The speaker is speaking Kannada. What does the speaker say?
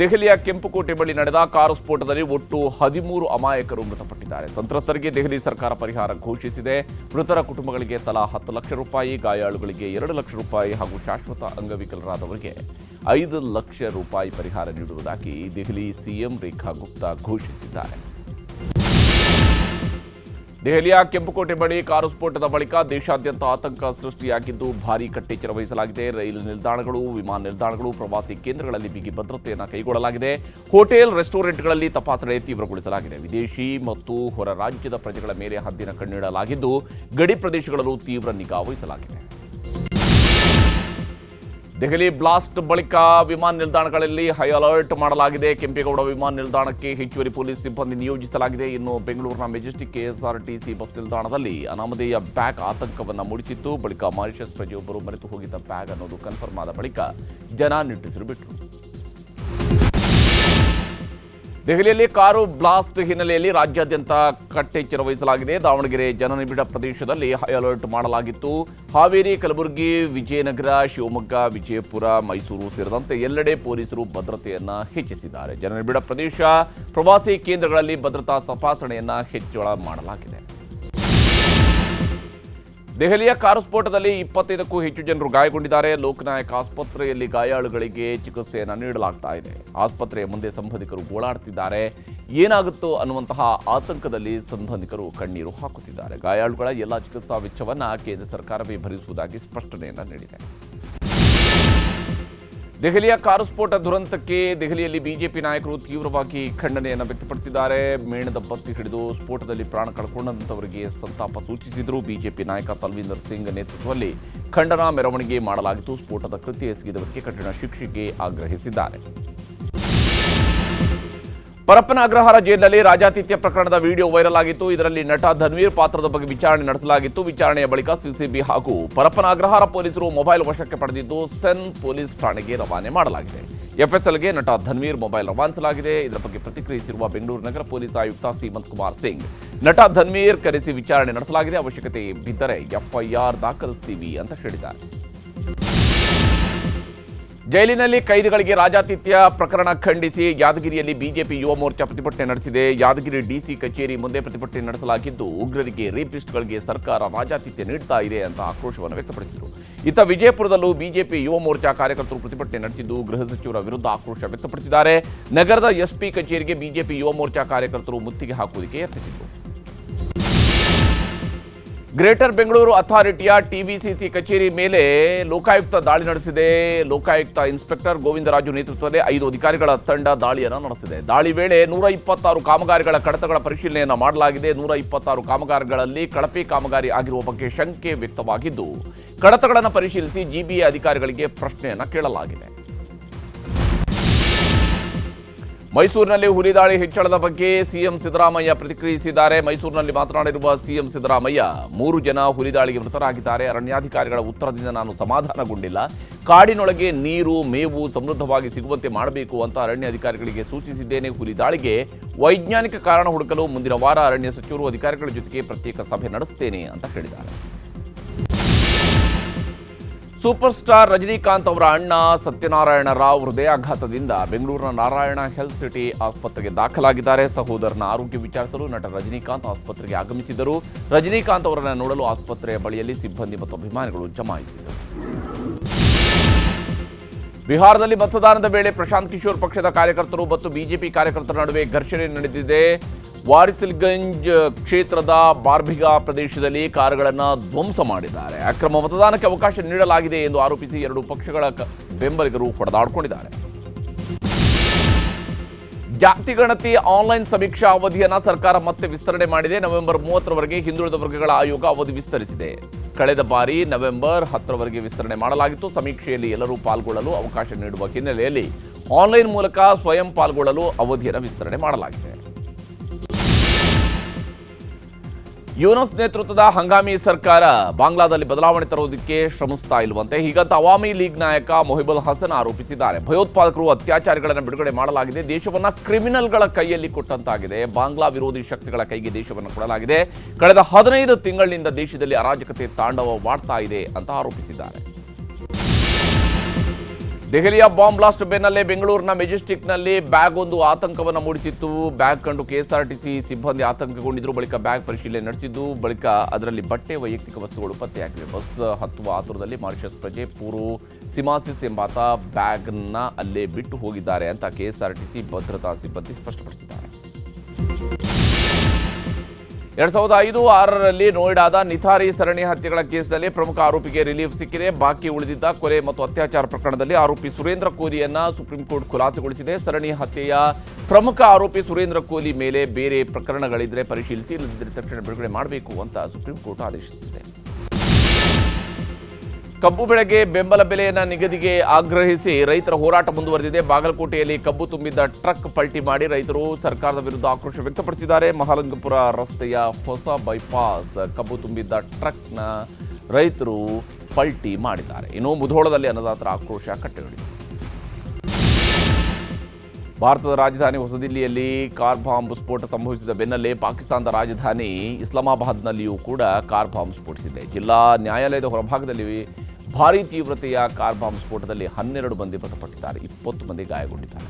ದೆಹಲಿಯ ಕೆಂಪುಕೋಟೆ ಬಳಿ ನಡೆದ ಕಾರು ಸ್ಫೋಟದಲ್ಲಿ ಒಟ್ಟು ಹದಿಮೂರು ಅಮಾಯಕರು ಮೃತಪಟ್ಟಿದ್ದಾರೆ. ಸಂತ್ರಸ್ತರಿಗೆ ದೆಹಲಿ ಸರ್ಕಾರ ಪರಿಹಾರ ಘೋಷಿಸಿದೆ. ಮೃತರ ಕುಟುಂಬಗಳಿಗೆ ತಲಾ ಹತ್ತು ಲಕ್ಷ ರೂಪಾಯಿ, ಗಾಯಾಳುಗಳಿಗೆ ಎರಡು ಲಕ್ಷ ರೂಪಾಯಿ ಹಾಗೂ ಶಾಶ್ವತ ಅಂಗವಿಕಲರಾದವರಿಗೆ ಐದು ಲಕ್ಷ ರೂಪಾಯಿ ಪರಿಹಾರ ನೀಡುವುದಾಗಿ ದೆಹಲಿ ಸಿಎಂ ರೇಖಾ ಗುಪ್ತಾ ಘೋಷಿಸಿದ್ದಾರೆ. ದೆಹಲಿಯ ಕೆಂಪುಕೋಟೆ ಬಳಿ ಕಾರು ಸ್ಫೋಟದ ಬಳಿಕ ದೇಶಾದ್ಯಂತ ಆತಂಕ ಸೃಷ್ಟಿಯಾಗಿದ್ದು ಭಾರೀ ಕಟ್ಟೆಚ್ಚರ ವಹಿಸಲಾಗಿದೆ. ರೈಲು ನಿಲ್ದಾಣಗಳು, ವಿಮಾನ ನಿಲ್ದಾಣಗಳು, ಪ್ರವಾಸಿ ಕೇಂದ್ರಗಳಲ್ಲಿ ಬಿಗಿ ಭದ್ರತೆಯನ್ನು ಕೈಗೊಳ್ಳಲಾಗಿದೆ. ಹೋಟೆಲ್, ರೆಸ್ಟೋರೆಂಟ್ಗಳಲ್ಲಿ ತಪಾಸಣೆ ತೀವ್ರಗೊಳಿಸಲಾಗಿದೆ. ವಿದೇಶಿ ಮತ್ತು ಹೊರ ರಾಜ್ಯದ ಪ್ರಜೆಗಳ ಮೇಲೆ ಹದ್ದಿನ ಕಣ್ಣಿಡಲಾಗಿದ್ದು ಗಡಿ ಪ್ರದೇಶಗಳಲ್ಲೂ ತೀವ್ರ ನಿಗಾ ವಹಿಸಲಾಗಿದೆ. ದೆಹಲಿ ಬ್ಲಾಸ್ಟ್ ಬಳಿಕ ವಿಮಾನ ನಿಲ್ದಾಣಗಳಲ್ಲಿ ಹೈ ಅಲರ್ಟ್ ಮಾಡಲಾಗಿದೆ. ಕೆಂಪೇಗೌಡ ವಿಮಾನ ನಿಲ್ದಾಣಕ್ಕೆ ಹೆಚ್ಚುವರಿ ಪೊಲೀಸ್ ಸಿಬ್ಬಂದಿ ನಿಯೋಜಿಸಲಾಗಿದೆ. ಇನ್ನು ಬೆಂಗಳೂರಿನ ಮೆಜೆಸ್ಟಿಕ್ ಕೆಎಸ್ಆರ್ಟಿಸಿ ಬಸ್ ನಿಲ್ದಾಣದಲ್ಲಿ ಅನಾಮಧೇಯ ಬ್ಯಾಗ್ ಆತಂಕವನ್ನು ಮೂಡಿಸಿತ್ತು. ಬಳಿಕ ಮಾರಿಷಸ್ ಪ್ರಜೆಯೊಬ್ಬರು ಮರೆತು ಹೋಗಿದ್ದ ಬ್ಯಾಗ್ ಅನ್ನೋದು ಕನ್ಫರ್ಮ್ ಆದ ಬಳಿಕ ಜನ ನಿಟ್ಟುಸಿರು ಬಿಟ್ಟರು ದೆಹಲಿಯಲ್ಲಿ ಕಾರು ಬ್ಲಾಸ್ಟ್ ಹಿನ್ನೆಲೆಯಲ್ಲಿ ರಾಜ್ಯಾದ್ಯಂತ ಕಟ್ಟೆಚ್ಚರ ವಹಿಸಲಾಗಿದೆ ದಾವಣಗೆರೆ ಜನನಿಬಿಡ ಪ್ರದೇಶದಲ್ಲಿ ಹೈ ಅಲರ್ಟ್ ಮಾಡಲಾಗಿತ್ತು. ಹಾವೇರಿ, ಕಲಬುರಗಿ, ವಿಜಯನಗರ, ಶಿವಮೊಗ್ಗ, ವಿಜಯಪುರ, ಮೈಸೂರು ಸೇರಿದಂತೆ ಎಲ್ಲೆಡೆ ಪೊಲೀಸರು ಭದ್ರತೆಯನ್ನು ಹೆಚ್ಚಿಸಿದ್ದಾರೆ. ಜನನಿಬಿಡ ಪ್ರದೇಶ, ಪ್ರವಾಸಿ ಕೇಂದ್ರಗಳಲ್ಲಿ ಭದ್ರತಾ ತಪಾಸಣೆಯನ್ನು ಹೆಚ್ಚಳ ಮಾಡಲಾಗಿದೆ. ದೆಹಲಿಯ ಕಾರು ಸ್ಫೋಟದಲ್ಲಿ ಇಪ್ಪತ್ತೈದಕ್ಕೂ ಹೆಚ್ಚು ಜನರು ಗಾಯಗೊಂಡಿದ್ದಾರೆ. ಲೋಕನಾಯಕ ಆಸ್ಪತ್ರೆಯಲ್ಲಿ ಗಾಯಾಳುಗಳಿಗೆ ಚಿಕಿತ್ಸೆಯನ್ನು ನೀಡಲಾಗ್ತಾ ಇದೆ. ಆಸ್ಪತ್ರೆಯ ಮುಂದೆ ಸಂಬಂಧಿಕರು ಗೋಳಾಡ್ತಿದ್ದಾರೆ. ಏನಾಗುತ್ತೋ ಅನ್ನುವಂತಹ ಆತಂಕದಲ್ಲಿ ಸಂಬಂಧಿಕರು ಕಣ್ಣೀರು ಹಾಕುತ್ತಿದ್ದಾರೆ. ಗಾಯಾಳುಗಳ ಎಲ್ಲ ಚಿಕಿತ್ಸಾ ವೆಚ್ಚವನ್ನು ಕೇಂದ್ರ ಸರ್ಕಾರವೇ ಭರಿಸುವುದಾಗಿ ಸ್ಪಷ್ಟನೆಯನ್ನು ನೀಡಿದೆ. ದೆಹಲಿಯ ಕಾರು ಸ್ಫೋಟ ದುರಂತಕ್ಕೆ ದೆಹಲಿಯಲ್ಲಿ ಬಿಜೆಪಿ ನಾಯಕರು ತೀವ್ರವಾಗಿ ಖಂಡನೆಯನ್ನು ವ್ಯಕ್ತಪಡಿಸಿದ್ದಾರೆ. ಮೇಣದ ಬತ್ತಿ ಹಿಡಿದು ಸ್ಫೋಟದಲ್ಲಿ ಪ್ರಾಣ ಕಳ್ಕೊಂಡಂತವರಿಗೆ ಸಂತಾಪ ಸೂಚಿಸಿದರು. ಬಿಜೆಪಿ ನಾಯಕ ತಲ್ವೀಂದರ್ ಸಿಂಗ್ ನೇತೃತ್ವದಲ್ಲಿ ಖಂಡನಾ ಮೆರವಣಿಗೆ ಮಾಡಲಾಗಿತ್ತು. ಸ್ಫೋಟದ ಕೃತ್ಯ ಎಸಗಿದವರಿಗೆ ಕಠಿಣ ಶಿಕ್ಷೆಗೆ ಆಗ್ರಹಿಸಿದ್ದಾರೆ. ಪರಪ್ಪನ ಅಗ್ರಹಾರ ಜೈಲಿನಲ್ಲಿ ರಾಜಾತಿಥ್ಯ ಪ್ರಕರಣದ ವಿಡಿಯೋ ವೈರಲ್ ಆಗಿತ್ತು. ಇದರಲ್ಲಿ ನಟ ಧನ್ವೀರ್ ಪಾತ್ರದ ಬಗ್ಗೆ ವಿಚಾರಣೆ ನಡೆಸಲಾಗಿತ್ತು. ವಿಚಾರಣೆಯ ಬಳಿಕ ಸಿಸಿಬಿ ಹಾಗೂ ಪರಪ್ಪನ ಅಗ್ರಹಾರ ಪೊಲೀಸರು ಮೊಬೈಲ್ ವಶಕ್ಕೆ ಪಡೆದಿದ್ದು, ಸೆನ್ ಪೊಲೀಸ್ ಠಾಣೆಗೆ ರವಾನೆ ಮಾಡಲಾಗಿದೆ. ಎಫ್ಎಸ್ಎಲ್ಗೆ ನಟ ಧನ್ವೀರ್ ಮೊಬೈಲ್ ರವಾನಿಸಲಾಗಿದೆ. ಇದರ ಬಗ್ಗೆ ಪ್ರತಿಕ್ರಿಯಿಸಿರುವ ಬೆಂಗಳೂರು ನಗರ ಪೊಲೀಸ್ ಆಯುಕ್ತ ಸೀಮಂತ್ ಕುಮಾರ್ ಸಿಂಗ್, ನಟ ಧನ್ವೀರ್ ಕರೆಸಿ ವಿಚಾರಣೆ ನಡೆಸಲಾಗಿದೆ. ಅವಶ್ಯಕತೆ ಬಿದ್ದರೆ ಎಫ್ಐಆರ್ ದಾಖಲಿಸ್ತೀವಿ ಅಂತ ಹೇಳಿದ್ದಾರೆ. ಜೈಲಿನಲ್ಲಿ ಕೈದಿಗಳಿಗೆ ರಾಜಾತಿಥ್ಯ ಪ್ರಕರಣ ಖಂಡಿಸಿ ಯಾದಗಿರಿಯಲ್ಲಿ ಬಿಜೆಪಿ ಯುವ ಮೋರ್ಚಾ ಪ್ರತಿಭಟನೆ ನಡೆಸಿದೆ. ಯಾದಗಿರಿ ಡಿಸಿ ಕಚೇರಿ ಮುಂದೆ ಪ್ರತಿಭಟನೆ ನಡೆಸಲಾಗಿದ್ದು, ಉಗ್ರರಿಗೆ, ರೇಪಿಸ್ಟ್ಗಳಿಗೆ ಸರ್ಕಾರ ರಾಜಾತಿಥ್ಯ ನೀಡ್ತಾ ಇದೆ ಅಂತ ಆಕ್ರೋಶವನ್ನು ವ್ಯಕ್ತಪಡಿಸಿದರು. ಇತ್ತ ವಿಜಯಪುರದಲ್ಲೂ ಬಿಜೆಪಿ ಯುವ ಮೋರ್ಚಾ ಕಾರ್ಯಕರ್ತರು ಪ್ರತಿಭಟನೆ ನಡೆಸಿದ್ದು, ಗೃಹ ಸಚಿವರ ವಿರುದ್ಧ ಆಕ್ರೋಶ ವ್ಯಕ್ತಪಡಿಸಿದ್ದಾರೆ. ನಗರದ ಎಸ್ಪಿ ಕಚೇರಿಗೆ ಬಿಜೆಪಿ ಯುವ ಮೋರ್ಚಾ ಕಾರ್ಯಕರ್ತರು ಮುತ್ತಿಗೆ ಹಾಕುವುದಕ್ಕೆ ಯತ್ನಿಸಿದರು. ಗ್ರೇಟರ್ ಬೆಂಗಳೂರು ಅಥಾರಿಟಿಯ ಟಿವಿಸಿಸಿ ಕಚೇರಿ ಮೇಲೆ ಲೋಕಾಯುಕ್ತ ದಾಳಿ ನಡೆಸಿದೆ. ಲೋಕಾಯುಕ್ತ ಇನ್ಸ್ಪೆಕ್ಟರ್ ಗೋವಿಂದರಾಜು ನೇತೃತ್ವದಲ್ಲಿ ಐದು ಅಧಿಕಾರಿಗಳ ತಂಡ ದಾಳಿಯನ್ನು ನಡೆಸಿದೆ. ದಾಳಿ ವೇಳೆ ನೂರ ಇಪ್ಪತ್ತಾರು ಕಾಮಗಾರಿಗಳ ಕಡತಗಳ ಪರಿಶೀಲನೆಯನ್ನು ಮಾಡಲಾಗಿದೆ. ನೂರ ಇಪ್ಪತ್ತಾರು ಕಾಮಗಾರಿಗಳಲ್ಲಿ ಕಳಪೆ ಕಾಮಗಾರಿ ಆಗಿರುವ ಬಗ್ಗೆ ಶಂಕೆ ವ್ಯಕ್ತವಾಗಿದ್ದು, ಕಡತಗಳನ್ನು ಪರಿಶೀಲಿಸಿ ಜಿಬಿಎ ಅಧಿಕಾರಿಗಳಿಗೆ ಪ್ರಶ್ನೆಯನ್ನು ಕೇಳಲಾಗಿದೆ. ಮೈಸೂರಿನಲ್ಲಿ ಹುಲಿದಾಳಿ ಹೆಚ್ಚಳದ ಬಗ್ಗೆ ಸಿಎಂ ಸಿದ್ದರಾಮಯ್ಯ ಪ್ರತಿಕ್ರಿಯಿಸಿದ್ದಾರೆ. ಮೈಸೂರಿನಲ್ಲಿ ಮಾತನಾಡಿರುವ ಸಿಎಂ ಸಿದ್ದರಾಮಯ್ಯ, ಮೂರು ಜನ ಹುಲಿದಾಳಿಗೆ ಮೃತರಾಗಿದ್ದಾರೆ. ಅರಣ್ಯಾಧಿಕಾರಿಗಳ ಉತ್ತರದಿಂದ ನಾನು ಸಮಾಧಾನಗೊಂಡಿಲ್ಲ. ಕಾಡಿನೊಳಗೆ ನೀರು, ಮೇವು ಸಮೃದ್ಧವಾಗಿ ಸಿಗುವಂತೆ ಮಾಡಬೇಕು ಅಂತ ಅರಣ್ಯ ಅಧಿಕಾರಿಗಳಿಗೆ ಸೂಚಿಸಿದ್ದೇನೆ. ಹುಲಿದಾಳಿಗೆ ವೈಜ್ಞಾನಿಕ ಕಾರಣ ಹುಡುಕಲು ಮುಂದಿನ ವಾರ ಅರಣ್ಯ ಸಚಿವರು ಅಧಿಕಾರಿಗಳ ಜೊತೆಗೆ ಪ್ರತ್ಯೇಕ ಸಭೆ ನಡೆಸುತ್ತೇನೆ ಅಂತ ಹೇಳಿದ್ದಾರೆ. ಸೂಪರ್ ಸ್ಟಾರ್ ರಜನಿಕಾಂತ್ ಅವರ ಅಣ್ಣ ಸತ್ಯನಾರಾಯಣ ರಾವ್ ಹೃದಯಾಘಾತದಿಂದ ಬೆಂಗಳೂರಿನ ನಾರಾಯಣ ಹೆಲ್ತ್ ಸಿಟಿ ಆಸ್ಪತ್ರೆಗೆ ದಾಖಲಾಗಿದ್ದಾರೆ. ಸಹೋದರನ ಆರೋಗ್ಯ ವಿಚಾರಿಸಲು ನಟ ರಜನಿಕಾಂತ್ ಆಸ್ಪತ್ರೆಗೆ ಆಗಮಿಸಿದರು ರಜನಿಕಾಂತ್ ಅವರನ್ನು ನೋಡಲು ಆಸ್ಪತ್ರೆಯ ಬಳಿಯಲ್ಲಿ ಸಿಬ್ಬಂದಿ ಮತ್ತು ಅಭಿಮಾನಿಗಳು ಜಮಾಯಿಸಿದರು ಬಿಹಾರದಲ್ಲಿ ಮತದಾನದ ವೇಳೆ ಪ್ರಶಾಂತ್ ಕಿಶೋರ್ ಪಕ್ಷದ ಕಾರ್ಯಕರ್ತರು ಮತ್ತು ಬಿಜೆಪಿ ಕಾರ್ಯಕರ್ತರ ನಡುವೆ ಘರ್ಷಣೆ ನಡೆದಿದೆ. ವಾರಿಸಿಲ್ಗಂಜ್ ಕ್ಷೇತ್ರದ ಬಾರ್ಬಿಗಾ ಪ್ರದೇಶದಲ್ಲಿ ಕಾರುಗಳನ್ನು ಧ್ವಂಸ ಮಾಡಿದ್ದಾರೆ. ಅಕ್ರಮ ಮತದಾನಕ್ಕೆ ಅವಕಾಶ ನೀಡಲಾಗಿದೆ ಎಂದು ಆರೋಪಿಸಿ ಎರಡು ಪಕ್ಷಗಳ ಬೆಂಬಲಿಗರು ಹೊಡೆದಾಡಿಕೊಂಡಿದ್ದಾರೆ. ಜಾತಿ ಗಣತಿ ಆನ್ಲೈನ್ ಸಮೀಕ್ಷಾ ಅವಧಿಯನ್ನು ಸರ್ಕಾರ ಮತ್ತೆ ವಿಸ್ತರಣೆ ಮಾಡಿದೆ. ನವೆಂಬರ್ ಮೂವತ್ತರವರೆಗೆ ಹಿಂದುಳಿದ ವರ್ಗಗಳ ಆಯೋಗ ಅವಧಿ ವಿಸ್ತರಿಸಿದೆ. ಕಳೆದ ಬಾರಿ ನವೆಂಬರ್ ಹತ್ತರವರೆಗೆ ವಿಸ್ತರಣೆ ಮಾಡಲಾಗಿತ್ತು. ಸಮೀಕ್ಷೆಯಲ್ಲಿ ಎಲ್ಲರೂ ಪಾಲ್ಗೊಳ್ಳಲು ಅವಕಾಶ ನೀಡುವ ಹಿನ್ನೆಲೆಯಲ್ಲಿ ಆನ್ಲೈನ್ ಮೂಲಕ ಸ್ವಯಂ ಪಾಲ್ಗೊಳ್ಳಲು ಅವಧಿಯನ್ನು ವಿಸ್ತರಣೆ ಮಾಡಲಾಗಿದೆ. ಯೂನಸ್ ನೇತೃತ್ವದ ಹಂಗಾಮಿ ಸರ್ಕಾರ ಬಾಂಗ್ಲಾದಲ್ಲಿ ಬದಲಾವಣೆ ತರುವುದಕ್ಕೆ ಶ್ರಮಿಸ್ತಾ ಇಲ್ವಂತೆ. ಹೀಗಂತ ಅವಾಮಿ ಲೀಗ್ ನಾಯಕ ಮೊಹಿಬುಲ್ ಹಸನ್ ಆರೋಪಿಸಿದ್ದಾರೆ. ಭಯೋತ್ಪಾದಕರು ಅತ್ಯಾಚಾರಿಗಳನ್ನು ಬಿಡುಗಡೆ ಮಾಡಲಾಗಿದೆ. ದೇಶವನ್ನ ಕ್ರಿಮಿನಲ್ಗಳ ಕೈಯಲ್ಲಿ ಕೊಟ್ಟಂತಾಗಿದೆ. ಬಾಂಗ್ಲಾ ವಿರೋಧಿ ಶಕ್ತಿಗಳ ಕೈಗೆ ದೇಶವನ್ನು ಕೊಡಲಾಗಿದೆ. ಕಳೆದ ಹದಿನೈದು ತಿಂಗಳಿನಿಂದ ದೇಶದಲ್ಲಿ ಅರಾಜಕತೆ ತಾಂಡವ ಮಾಡ್ತಾ ಇದೆ ಅಂತ ಆರೋಪಿಸಿದ್ದಾರೆ. ದೆಹಲಿಯ ಬಾಂಬ್ ಬ್ಲಾಸ್ಟ್ ಬೆನ್ನಲ್ಲೇ ಬೆಂಗಳೂರಿನ ಮೆಜೆಸ್ಟಿಕ್ನಲ್ಲಿ ಬ್ಯಾಗ್ ಒಂದು ಆತಂಕವನ್ನು ಮೂಡಿಸಿತ್ತು. ಬ್ಯಾಗ್ ಕಂಡು ಕೆಎಸ್ಆರ್ಟಿಸಿ ಸಿಬ್ಬಂದಿ ಆತಂಕಗೊಂಡಿದ್ದರು ಬಳಿಕ ಬ್ಯಾಗ್ ಪರಿಶೀಲನೆ ನಡೆಸಿದ್ದು, ಬಳಿಕ ಅದರಲ್ಲಿ ಬಟ್ಟೆ, ವೈಯಕ್ತಿಕ ವಸ್ತುಗಳು, ಪತ್ತೆಯಾಗಿವೆ. ಬಸ್ ಹತ್ತುವ ಆತುರದಲ್ಲಿ ಮಾರಿಷಸ್ ಪ್ರಜೆ ಪೂರು ಸಿಮಾಸಿಸ್ ಎಂಬಾತ ಬ್ಯಾಗ್ನ ಅಲ್ಲೇ ಬಿಟ್ಟು ಹೋಗಿದ್ದಾರೆ ಅಂತ ಕೆಎಸ್ಆರ್ಟಿಸಿ ಭದ್ರತಾ ಸಿಬ್ಬಂದಿ ಸ್ಪಷ್ಟಪಡಿಸಿದ್ದಾರೆ. ಎರಡ್ ಸಾವಿರದ ಐದು ಆರರಲ್ಲಿ ನೋಯ್ಡಾದ ನಿಥಾರಿ ಸರಣಿ ಹತ್ಯೆಗಳ ಕೇಸ್ನಲ್ಲಿ ಪ್ರಮುಖ ಆರೋಪಿಗೆ ರಿಲೀಫ್ ಸಿಕ್ಕಿದೆ. ಬಾಕಿ ಉಳಿದಿದ್ದ ಕೊಲೆ ಮತ್ತು ಅತ್ಯಾಚಾರ ಪ್ರಕರಣದಲ್ಲಿ ಆರೋಪಿ ಸುರೇಂದ್ರ ಕೋಲಿಯನ್ನು ಸುಪ್ರೀಂ ಕೋರ್ಟ್ ಖುಲಾಸೆಗೊಳಿಸಿದೆ. ಸರಣಿ ಹತ್ಯೆಯ ಪ್ರಮುಖ ಆರೋಪಿ ಸುರೇಂದ್ರ ಕೋಲಿ ಮೇಲೆ ಬೇರೆ ಪ್ರಕರಣಗಳಿದ್ರೆ ಪರಿಶೀಲಿಸಿ ಇಲ್ಲದಿದ್ದರೆ ತಕ್ಷಣ ಬಿಡುಗಡೆ ಮಾಡಬೇಕು ಅಂತ ಸುಪ್ರೀಂ ಕೋರ್ಟ್ ಆದೇಶಿಸಿದೆ. ಕಬ್ಬು ಬೆಳೆಗೆ ಬೆಂಬಲ ಬೆಲೆಯನ್ನು ನಿಗದಿಗೆ ಆಗ್ರಹಿಸಿ ರೈತರ ಹೋರಾಟ ಮುಂದುವರೆದಿದೆ. ಬಾಗಲಕೋಟೆಯಲ್ಲಿ ಕಬ್ಬು ತುಂಬಿದ್ದ ಟ್ರಕ್ ಪಲ್ಟಿ ಮಾಡಿ ರೈತರು ಸರ್ಕಾರದ ವಿರುದ್ಧ ಆಕ್ರೋಶ ವ್ಯಕ್ತಪಡಿಸಿದ್ದಾರೆ. ಮಹಾಲಿಂಗಪುರ ರಸ್ತೆಯ ಹೊಸ ಬೈಪಾಸ್ ಕಬ್ಬು ತುಂಬಿದ್ದ ಟ್ರಕ್ನ ರೈತರು ಪಲ್ಟಿ ಮಾಡಿದ್ದಾರೆ. ಇನ್ನು ಮುಧೋಳದಲ್ಲಿ ಅನ್ನದಾತರ ಆಕ್ರೋಶ ಕಟ್ಟೆಗಳಿದೆ ಭಾರತದ ರಾಜಧಾನಿ ಹೊಸದಿಲ್ಲಿಯಲ್ಲಿ ಕಾರ್ ಬಾಂಬ್ ಸ್ಫೋಟ ಸಂಭವಿಸಿದ ಬೆನ್ನಲ್ಲೇ ಪಾಕಿಸ್ತಾನದ ರಾಜಧಾನಿ ಇಸ್ಲಾಮಾಬಾದ್ನಲ್ಲಿಯೂ ಕೂಡ ಕಾರ್ ಬಾಂಬ್ ಸ್ಫೋಟಿಸಿದೆ. ಜಿಲ್ಲಾ ನ್ಯಾಯಾಲಯದ ಹೊರಭಾಗದಲ್ಲಿ ಭಾರೀ ತೀವ್ರತೆಯ ಕಾರ್ ಬಾಂಬ್ ಸ್ಫೋಟದಲ್ಲಿ ಹನ್ನೆರಡು ಮಂದಿ ಮೃತಪಟ್ಟಿದ್ದಾರೆ ಇಪ್ಪತ್ತು ಮಂದಿ ಗಾಯಗೊಂಡಿದ್ದಾರೆ.